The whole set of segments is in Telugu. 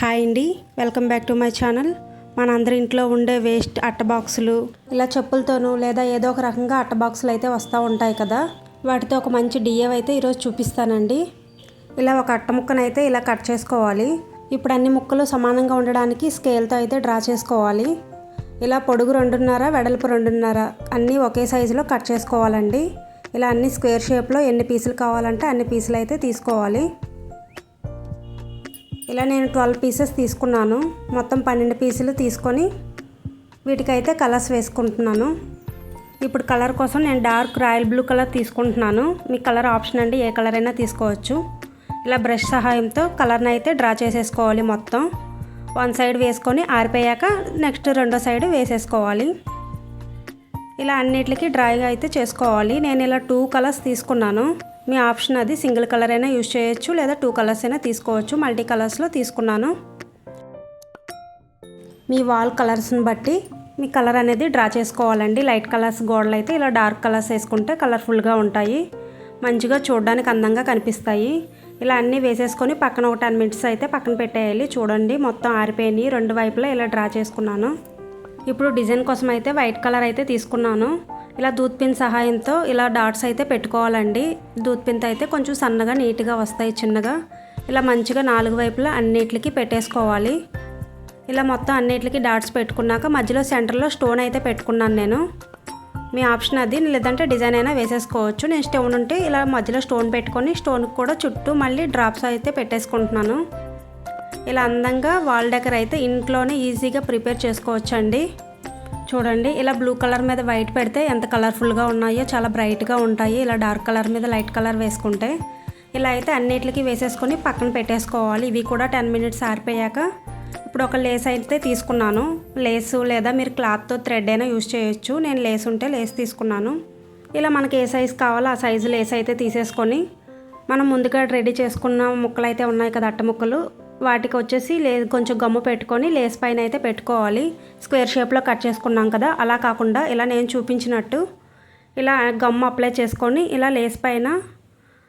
హాయ్ అండి welcome back to my channel. మనందరి ఇంట్లో ఉండే వేస్ట్ అట్ట బాక్సులు ఇలా చెప్పులతోనూ లేదా ఏదో ఒక రకంగా అట్ట బాక్సులు అయితే వస్తూ ఉంటాయి కదా. వాటితో ఒక మంచి డిఏవ్ అయితే ఈరోజు చూపిస్తానండి. ఇలా ఒక అట్ట ముక్కనైతే ఇలా కట్ చేసుకోవాలి. ఇప్పుడు అన్ని ముక్కలు సమానంగా ఉండడానికి స్కేల్తో అయితే డ్రా చేసుకోవాలి. ఇలా పొడుగు రెండున్నర వెడల్పు రెండున్నర అన్నీ ఒకే సైజులో కట్ చేసుకోవాలండి. ఇలా అన్ని స్క్వేర్ షేప్లో ఎన్ని పీసులు కావాలంటే అన్ని పీసులు అయితే తీసుకోవాలి. ఇలా నేను ట్వెల్వ్ పీసెస్ తీసుకున్నాను. మొత్తం పన్నెండు పీసులు తీసుకొని వీటికైతే కలర్స్ వేసుకుంటున్నాను. ఇప్పుడు కలర్ కోసం నేను డార్క్ రాయల్ బ్లూ కలర్ తీసుకుంటున్నాను. మీ కలర్ ఆప్షన్ అండి ఏ కలర్ అయినా తీసుకోవచ్చు. ఇలా బ్రష్ సహాయంతో కలర్ని అయితే డ్రా చేసేసుకోవాలి మొత్తం. వన్ సైడ్ వేసుకొని ఆరిపోయాక నెక్స్ట్ రెండో సైడ్ వేసేసుకోవాలి. ఇలా అన్నిటికీ డ్రాయింగ్ అయితే చేసుకోవాలి. నేను ఇలా టూ కలర్స్ తీసుకున్నాను. మీ ఆప్షన్ అది సింగిల్ కలర్ అయినా యూజ్ చేయొచ్చు లేదా టూ కలర్స్ అయినా తీసుకోవచ్చు. మల్టీ కలర్స్లో తీసుకున్నాను. మీ వాల్ కలర్స్ని బట్టి మీ కలర్ అనేది డ్రా చేసుకోవాలండి. లైట్ కలర్స్ గోడలు అయితే ఇలా డార్క్ కలర్స్ వేసుకుంటే కలర్ఫుల్గా ఉంటాయి. మంచిగా చూడడానికి అందంగా కనిపిస్తాయి. ఇలా అన్నీ వేసేసుకొని పక్కన ఒక టెన్ మినిట్స్ అయితే పక్కన పెట్టేయాలి. చూడండి మొత్తం ఆరిపోయినాయి. రెండు వైపులా ఇలా డ్రా చేసుకున్నాను. ఇప్పుడు డిజైన్ కోసం అయితే వైట్ కలర్ అయితే తీసుకున్నాను. ఇలా దూత్ పిన్ సహాయంతో ఇలా డాట్స్ అయితే పెట్టుకోవాలండి. దూత్ పిన్తో అయితే కొంచెం సన్నగా నీట్గా వస్తాయి చిన్నగా. ఇలా మంచిగా నాలుగు వైపులా అన్నిటికి పెట్టేసుకోవాలి. ఇలా మొత్తం అన్నిటికి డాట్స్ పెట్టుకున్నాక మధ్యలో సెంటర్లో స్టోన్ అయితే పెట్టుకున్నాను నేను. మీ ఆప్షన్ అది లేదంటే డిజైన్ అయినా వేసేసుకోవచ్చు. నేను స్టోన్ ఉంటే ఇలా మధ్యలో స్టోన్ పెట్టుకొని స్టోన్కి కూడా చుట్టూ మళ్ళీ డ్రాప్స్ అయితే పెట్టేసుకుంటున్నాను. ఇలా అందంగా వాల్ డెకర్ అయితే ఇంట్లోనే ఈజీగా ప్రిపేర్ చేసుకోవచ్చండి. చూడండి. ఇలా బ్లూ కలర్ మీద వైట్ పెడితే ఎంత కలర్ఫుల్గా ఉన్నాయో చాలా బ్రైట్గా ఉంటాయి. ఇలా డార్క్ కలర్ మీద లైట్ కలర్ వేసుకుంటే ఇలా అయితే అన్నిటికీ వేసేసుకొని పక్కన పెట్టేసుకోవాలి. ఇవి కూడా టెన్ మినిట్స్ ఆరిపోయాక ఇప్పుడు ఒక లేస్ అయితే తీసుకున్నాను. లేసు లేదా మీరు క్లాత్తో థ్రెడ్ అయినా యూజ్ చేయొచ్చు. నేను లేస్ ఉంటే లేస్ తీసుకున్నాను. ఇలా మనకి ఏ సైజు కావాలో ఆ సైజు లేస్ అయితే తీసేసుకొని మనం ముందుగా రెడీ చేసుకున్న ముక్కలు అయితే ఉన్నాయి కదా అట్ట ముక్కలు. వాటికి వచ్చేసి లే కొంచెం గమ్ము పెట్టుకొని లేస్ పైన అయితే పెట్టుకోవాలి. స్క్వేర్ షేప్లో కట్ చేసుకున్నాం కదా అలా కాకుండా ఇలా నేను చూపించినట్టు ఇలా గమ్ము అప్లై చేసుకొని ఇలా లేస్ పైన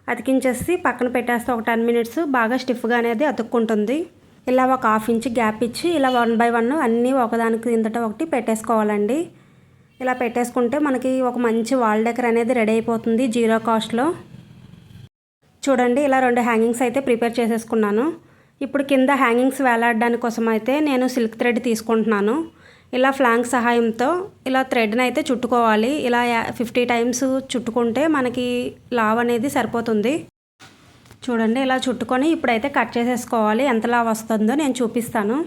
అతికించేసి పక్కన పెట్టేస్తే ఒక టెన్ మినిట్స్ బాగా స్టిఫ్గా అనేది అతుక్కుంటుంది. ఇలా ఒక హాఫ్ ఇంచ్ గ్యాప్ ఇచ్చి ఇలా వన్ బై వన్ అన్నీ ఒకదానికి కిందట ఒకటి పెట్టేసుకోవాలండి. ఇలా పెట్టేసుకుంటే మనకి ఒక మంచి వాల్ డెకర్ అనేది రెడీ అయిపోతుంది జీరో కాస్ట్లో. చూడండి ఇలా రెండు హ్యాంగింగ్స్ అయితే ప్రిపేర్ చేసేసుకున్నాను. ఇప్పుడు కింద హ్యాంగింగ్స్ వేలాడడానికి కోసం అయితే నేను సిల్క్ థ్రెడ్ తీసుకుంటున్నాను. ఇలా ఫ్లాంక్ సహాయంతో ఇలా థ్రెడ్ని అయితే చుట్టుకోవాలి. ఇలా ఫిఫ్టీ టైమ్స్ చుట్టుకుంటే మనకి లావ్ అనేది సరిపోతుంది. చూడండి ఇలా చుట్టుకొని ఇప్పుడైతే కట్ చేసేసుకోవాలి. ఎంత లావ్ వస్తుందో నేను చూపిస్తాను.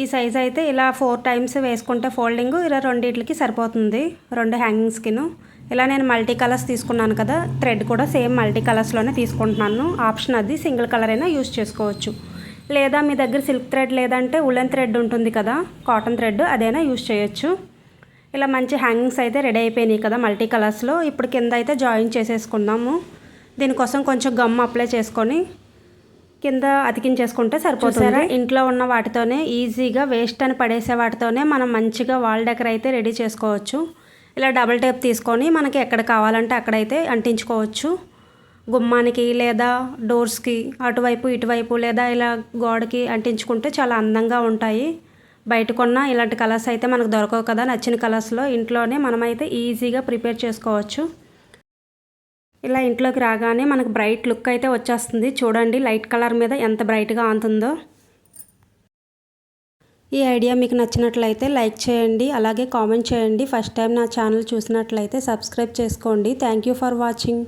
ఈ సైజ్ అయితే ఇలా ఫోర్ టైమ్స్ వేసుకుంటే ఫోల్డింగ్ ఇలా రెండింటికి సరిపోతుంది. రెండు హ్యాంగింగ్స్కిను. ఇలా నేను మల్టీ కలర్స్ తీసుకున్నాను కదా థ్రెడ్ కూడా సేమ్ మల్టీ కలర్స్లోనే తీసుకుంటున్నాను. ఆప్షన్ అది సింగిల్ కలర్ అయినా యూస్ చేసుకోవచ్చు. లేదా మీ దగ్గర సిల్క్ థ్రెడ్ లేదంటే ఉలెన్ థ్రెడ్ ఉంటుంది కదా కాటన్ థ్రెడ్ అదైనా యూస్ చేయొచ్చు. ఇలా మంచి హ్యాంగింగ్స్ అయితే రెడీ అయిపోయినాయి కదా మల్టీ కలర్స్లో ఇప్పుడు కింద అయితే జాయిన్ చేసేసుకుందాము. దీనికోసం కొంచెం గమ్ అప్లై చేసుకొని కింద అతికించేసుకుంటే సరిపోతుంది. ఇంట్లో ఉన్న వాటితోనే ఈజీగా వేస్ట్ అని పడేసే వాటితోనే మనం మంచిగా వాల్ డెకర్ అయితే రెడీ చేసుకోవచ్చు. ఇలా డబల్ టేప్ తీసుకొని మనకి ఎక్కడ కావాలంటే అక్కడైతే అంటించుకోవచ్చు. గుమ్మానికి లేదా డోర్స్కి అటువైపు ఇటువైపు లేదా ఇలా గోడకి అంటించుకుంటే చాలా అందంగా ఉంటాయి. బయట కొన్న ఇలాంటి కలర్స్ అయితే మనకు దొరకవు కదా. నచ్చిన కలర్స్లో ఇంట్లోనే మనమైతే ఈజీగా ప్రిపేర్ చేసుకోవచ్చు. ఇలా ఇంట్లోకి రాగానే మనకు బ్రైట్ లుక్ అయితే వచ్చేస్తుంది. చూడండి లైట్ కలర్ మీద ఎంత బ్రైట్గా ఆంతుందో. ఈ ఐడియా మీకు నచ్చినట్లయితే లైక్ చేయండి అలాగే కామెంట్ చేయండి. ఫస్ట్ టైం నా ఛానల్ చూసినట్లయితే సబ్స్క్రైబ్ చేసుకోండి. Thank you for watching